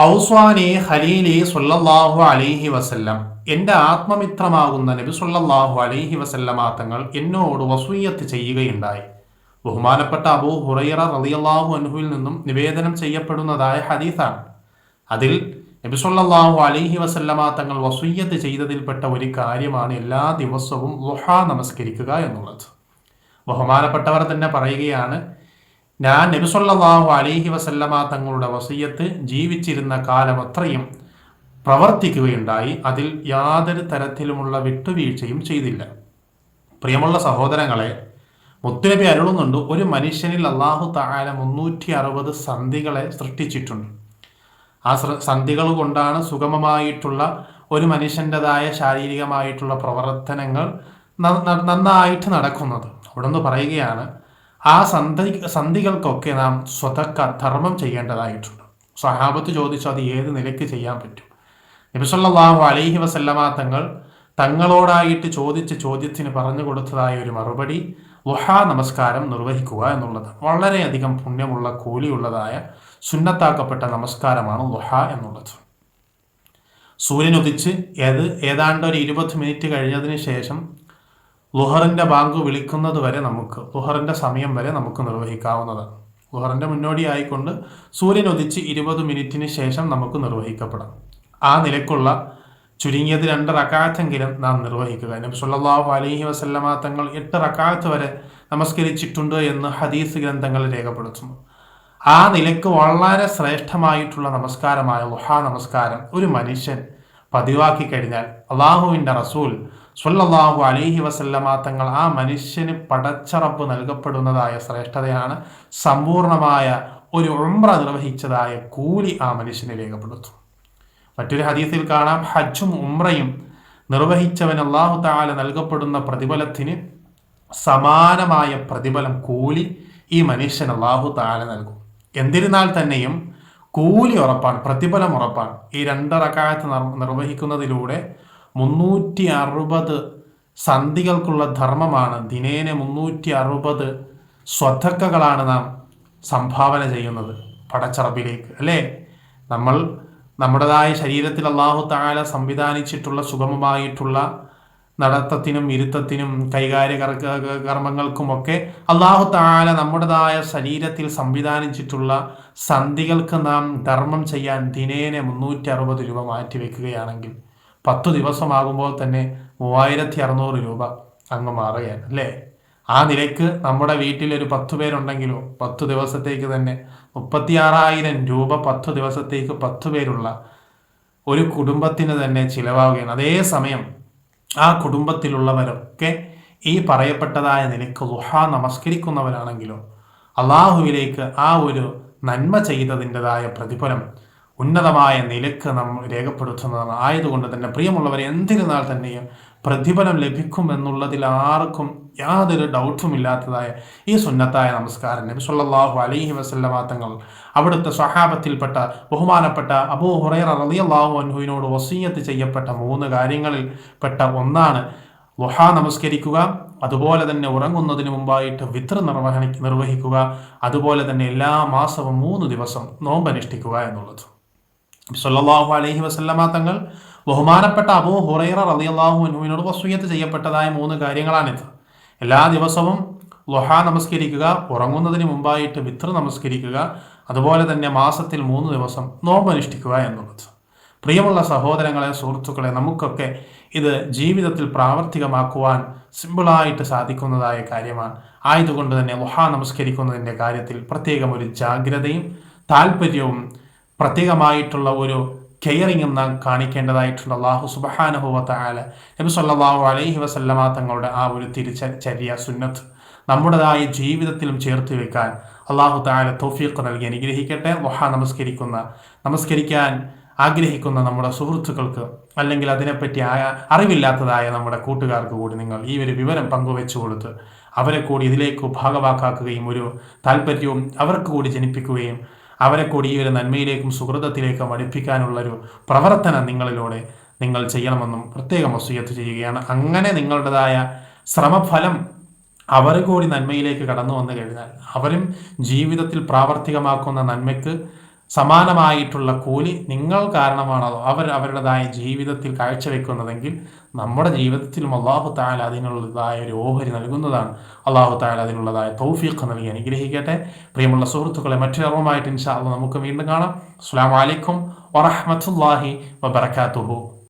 ഔസ്വാനി ഹലീലി സുല്ലാഹു അലൈഹി വസല്ലം. എന്റെ ആത്മമിത്രമാകുന്ന നബി സുല്ലാഹു അലൈഹി വസല്ലമ തങ്ങൾ എന്നോട് വസൂയത്ത് ചെയ്യുകയുണ്ടായി. ബഹുമാനപ്പെട്ട അബൂ ഹുറൈറ റളിയല്ലാഹു അൻഹുവിൽ നിന്നും നിവേദനം ചെയ്യപ്പെടുന്നതായ ഹദീസാണ്. അതിൽ നബി സുല്ലാഹു അലൈഹി വസല്ലമ തങ്ങൾ വസൂയത്ത് ചെയ്തതിൽപ്പെട്ട ഒരു കാര്യമാണ് എല്ലാ ദിവസവും ലുഹ നമസ്കരിക്കുക എന്നുള്ളത്. ബഹുമാനപ്പെട്ടവർ തന്നെ പറയുകയാണ് ഞാൻ നബിസൊല്ലാഹു അലൈഹി വസല്ലമ തങ്ങളുടെ വസീയത്ത് ജീവിച്ചിരുന്ന കാലം അത്രയും പ്രവർത്തിക്കുകയുണ്ടായി. അതിൽ യാതൊരു തരത്തിലുമുള്ള വിട്ടുവീഴ്ചയും ചെയ്തില്ല. പ്രിയമുള്ള സഹോദരങ്ങളെ മുത്തുനബി അരുളുന്നുണ്ട് ഒരു മനുഷ്യനിൽ അള്ളാഹു താല മുന്നൂറ്റി അറുപത് സന്ധികളെ സൃഷ്ടിച്ചിട്ടുണ്ട്. ആ സന്ധികൾ കൊണ്ടാണ് സുഗമമായിട്ടുള്ള ഒരു മനുഷ്യന്റെതായ ശാരീരികമായിട്ടുള്ള പ്രവർത്തനങ്ങൾ നന്നായിട്ട് നടക്കുന്നത്. അവിടെ നിന്ന് പറയുകയാണ് ആ സന്ധി സന്ധികൾക്കൊക്കെ നാം സ്വതക്ക ധർമ്മം ചെയ്യേണ്ടതായിട്ടുണ്ട്. സഹാബത്ത് ചോദിച്ചു അത് ഏത് നിലയ്ക്ക് ചെയ്യാൻ പറ്റും? നബിസല്ലാഹു അലൈഹി വസല്ലമ തങ്ങൾ തങ്ങളോടായിട്ട് ചോദിച്ച ചോദ്യത്തിന് പറഞ്ഞു കൊടുത്തതായ ഒരു മറുപടി വുഹാ നമസ്കാരം നിർവഹിക്കുക എന്നുള്ളത്. വളരെയധികം പുണ്യമുള്ള കൂലിയുള്ളതായ സുന്നത്താക്കപ്പെട്ട നമസ്കാരമാണ് വുഹ എന്നുള്ളത്. സൂര്യനുദിച്ച് ഏത് ഏതാണ്ട് ഒരു ഇരുപത് മിനിറ്റ് കഴിഞ്ഞതിന് ശേഷം ലുഹറിന്റെ ബാങ്ക് വിളിക്കുന്നത് വരെ നമുക്ക് ലുഹറിന്റെ സമയം വരെ നമുക്ക് നിർവഹിക്കാവുന്നതാണ്. ലുഹറിന്റെ മുന്നോടിയായിക്കൊണ്ട് സൂര്യൻ ഉദിച്ച് ഇരുപത് മിനിറ്റിന് ശേഷം നമുക്ക് നിർവഹിക്കപ്പെടാം. ആ നിലക്കുള്ള ചുരുങ്ങിയത് രണ്ട് റക്കാത്തെങ്കിലും നാം നിർവഹിക്കുക. നബി സല്ലല്ലാഹു അലഹി വസല്ലമ തങ്ങൾ എട്ട് റക്കാത്ത് വരെ നമസ്കരിച്ചിട്ടുണ്ട് എന്ന് ഹദീസ് ഗ്രന്ഥങ്ങൾ രേഖപ്പെടുത്തുന്നു. ആ നിലയ്ക്ക് വളരെ ശ്രേഷ്ഠമായിട്ടുള്ള നമസ്കാരമായ ലുഹാ നമസ്കാരം ഒരു മനുഷ്യൻ പതിവാക്കി കഴിഞ്ഞാൽ അള്ളാഹുവിന്റെ റസൂൽ സുല്ലാഹു അലൈഹി വസല്ലമ തങ്ങൾ ആ മനുഷ്യന് പടച്ചറപ്പ് നൽകപ്പെടുന്നതായ ശ്രേഷ്ഠതയാണ് സമ്പൂർണമായ ഒരു ഉംറ നിർവഹിച്ചതായ കൂലി ആ മനുഷ്യനെ രേഖപ്പെടുത്തും. മറ്റൊരു ഹദീസിൽ കാണാം ഹജ്ജും ഉംറയും നിർവഹിച്ചവൻ അള്ളാഹു താല നൽകപ്പെടുന്ന പ്രതിഫലത്തിന് സമാനമായ പ്രതിഫലം കൂലി ഈ മനുഷ്യൻ അള്ളാഹു താല നൽകും. എന്നിരുന്നാൽ തന്നെയും കൂലി ഉറപ്പാണ് പ്രതിഫലം ഉറപ്പാണ്. ഈ രണ്ടറക്കാലത്ത് നിർവഹിക്കുന്നതിലൂടെ മുന്നൂറ്റി അറുപത് സന്ധികൾക്കുള്ള ധർമ്മമാണ്. ദിനേന മുന്നൂറ്റി അറുപത് സ്വധക്കകളാണ് നാം സംഭാവന ചെയ്യുന്നത് പടച്ചറബിലേക്ക്. അല്ലേ? നമ്മൾ നമ്മുടേതായ ശരീരത്തിൽ അള്ളാഹു താല സംവിധാനിച്ചിട്ടുള്ള സുഗമമായിട്ടുള്ള നടത്തത്തിനും ഇരുത്തത്തിനും കൈകാര്യ കർമ്മങ്ങൾക്കുമൊക്കെ അള്ളാഹു താല നമ്മുടേതായ ശരീരത്തിൽ സംവിധാനിച്ചിട്ടുള്ള സന്ധികൾക്ക് നാം ധർമ്മം ചെയ്യാൻ ദിനേനെ മുന്നൂറ്റി അറുപത് രൂപ മാറ്റിവെക്കുകയാണെങ്കിൽ പത്തു ദിവസമാകുമ്പോൾ തന്നെ മൂവായിരത്തി അറുന്നൂറ് രൂപ അങ്ങ് മാറുകയാണ് അല്ലേ? ആ നിലയ്ക്ക് നമ്മുടെ വീട്ടിൽ ഒരു പത്ത് പേരുണ്ടെങ്കിലോ പത്ത് ദിവസത്തേക്ക് തന്നെ മുപ്പത്തിയാറായിരം രൂപ പത്ത് ദിവസത്തേക്ക് പത്ത് പേരുള്ള ഒരു കുടുംബത്തിന് തന്നെ ചിലവാകുകയാണ്. അതേസമയം ആ കുടുംബത്തിലുള്ളവരൊക്കെ ഈ പറയപ്പെട്ടതായ നിലയ്ക്ക് ലുഹ നമസ്കരിക്കുന്നവരാണെങ്കിലോ അള്ളാഹുവിലേക്ക് ആ ഒരു നന്മ ചെയ്തതിന്റെതായ പ്രതിഫലം ഉന്നതമായ നിലയ്ക്ക് നാം രേഖപ്പെടുത്തുന്നതാണ്. ആയതുകൊണ്ട് തന്നെ പ്രിയമുള്ളവരെ എന്തിരുന്നാൽ തന്നെയും പ്രതിഫലം ലഭിക്കും എന്നുള്ളതിൽ ആർക്കും യാതൊരു ഡൗട്ടും ഇല്ലാത്തതായ ഈ സുന്നത്തായ നമസ്കാരം. നബി സല്ലല്ലാഹു അലൈഹി വസല്ലമ തങ്ങൾ അവിടുത്തെ സ്വഹാബത്തിൽപ്പെട്ട ബഹുമാനപ്പെട്ട അബൂ ഹുറൈറ റളിയല്ലാഹു അൻഹുവിനോട് വസീയത്ത് ചെയ്യപ്പെട്ട മൂന്ന് കാര്യങ്ങളിൽ പെട്ട ഒന്നാണ് ലുഹ നമസ്കരിക്കുക അതുപോലെ തന്നെ ഉറങ്ങുന്നതിന് മുമ്പായിട്ട് വിത്ര നിർവഹണി നിർവഹിക്കുക അതുപോലെ തന്നെ എല്ലാ മാസവും മൂന്ന് ദിവസം നോമ്പനുഷ്ഠിക്കുക എന്നുള്ളത്. സല്ലാഹു അലഹി വസല്ലമ തങ്ങൾ ബഹുമാനപ്പെട്ട അബൂ ഹുറൈറ റളിയല്ലാഹു അനുവിനോട് വസൂയത്ത് ചെയ്യപ്പെട്ടതായ മൂന്ന് കാര്യങ്ങളാണിത്. എല്ലാ ദിവസവും ലൊഹ നമസ്കരിക്കുക ഉറങ്ങുന്നതിന് മുമ്പായിട്ട് വിത്ര നമസ്കരിക്കുക അതുപോലെ തന്നെ മാസത്തിൽ മൂന്ന് ദിവസം നോമ്പ് അനുഷ്ഠിക്കുക എന്നുള്ളത്. പ്രിയമുള്ള സഹോദരങ്ങളെ സുഹൃത്തുക്കളെ നമുക്കൊക്കെ ഇത് ജീവിതത്തിൽ പ്രാവർത്തികമാക്കുവാൻ സിമ്പിളായിട്ട് സാധിക്കുന്നതായ കാര്യമാണ്. ആയതുകൊണ്ട് തന്നെ ലൊഹ നമസ്കരിക്കുന്നതിന്റെ കാര്യത്തിൽ പ്രത്യേകം ഒരു ജാഗ്രതയും താല്പര്യവും പ്രത്യേകമായിട്ടുള്ള ഒരു കെയറിങ് നാം കാണിക്കേണ്ടതായിട്ടുള്ള അള്ളാഹു സുബഹാനഹുവത്ത ആല നബി സല്ലാഹു അലൈഹി വസല്ലമ തങ്ങളുടെ ആ ഒരു തിരിച്ച തിരിച്ചര്യ സുന്നത്ത് നമ്മുടേതായ ജീവിതത്തിലും ചേർത്ത് വെക്കാൻ അള്ളാഹു താല തോഫീഖ് നൽകി അനുഗ്രഹിക്കട്ടെ. വഹ നമസ്കരിക്കുന്ന നമസ്കരിക്കാൻ ആഗ്രഹിക്കുന്ന നമ്മുടെ സുഹൃത്തുക്കൾക്ക് അല്ലെങ്കിൽ അതിനെപ്പറ്റി ആയ അറിവില്ലാത്തതായ നമ്മുടെ കൂട്ടുകാർക്ക് കൂടി നിങ്ങൾ ഈ ഒരു വിവരം പങ്കുവെച്ചു കൊടുത്ത് അവരെ കൂടി ഇതിലേക്ക് ഭാഗവാക്കാക്കുകയും ഒരു താല്പര്യവും അവർക്ക് കൂടി ജനിപ്പിക്കുകയും അവരെ കൂടി ഈ ഒരു നന്മയിലേക്കും സുഹൃതത്തിലേക്കും അടുപ്പിക്കാനുള്ളൊരു പ്രവർത്തനം നിങ്ങളിലൂടെ നിങ്ങൾ ചെയ്യണമെന്നും പ്രത്യേകം വസൂയത്ത് ചെയ്യുകയാണ്. അങ്ങനെ നിങ്ങളുടേതായ ശ്രമഫലം അവർ കൂടി നന്മയിലേക്ക് കടന്നു വന്നു കഴിഞ്ഞാൽ അവരും ജീവിതത്തിൽ പ്രാവർത്തികമാക്കുന്ന നന്മയ്ക്ക് സമാനമായിട്ടുള്ള കൂലി നിങ്ങൾ കാരണമാണ് അവർ അവരുടേതായ ജീവിതത്തിൽ കാഴ്ചവെക്കുന്നതെങ്കിൽ നമ്മുടെ ജീവിതത്തിലും അള്ളാഹു താല അതിനുള്ളതായ ഒരു ഓഹരി നൽകുന്നതാണ്. അള്ളാഹു താല അതിനുള്ളതായ തൗഫീഖ് നൽകി അനുഗ്രഹിക്കട്ടെ. പ്രിയമുള്ള സുഹൃത്തുക്കളെ മറ്റൊരറിവുമായിട്ട് ഇൻഷാ നമുക്ക് വീണ്ടും കാണാം. അസ്സാം വലൈക്കും വറഹമത്തല്ലാഹി വബർക്കാത്തുഹു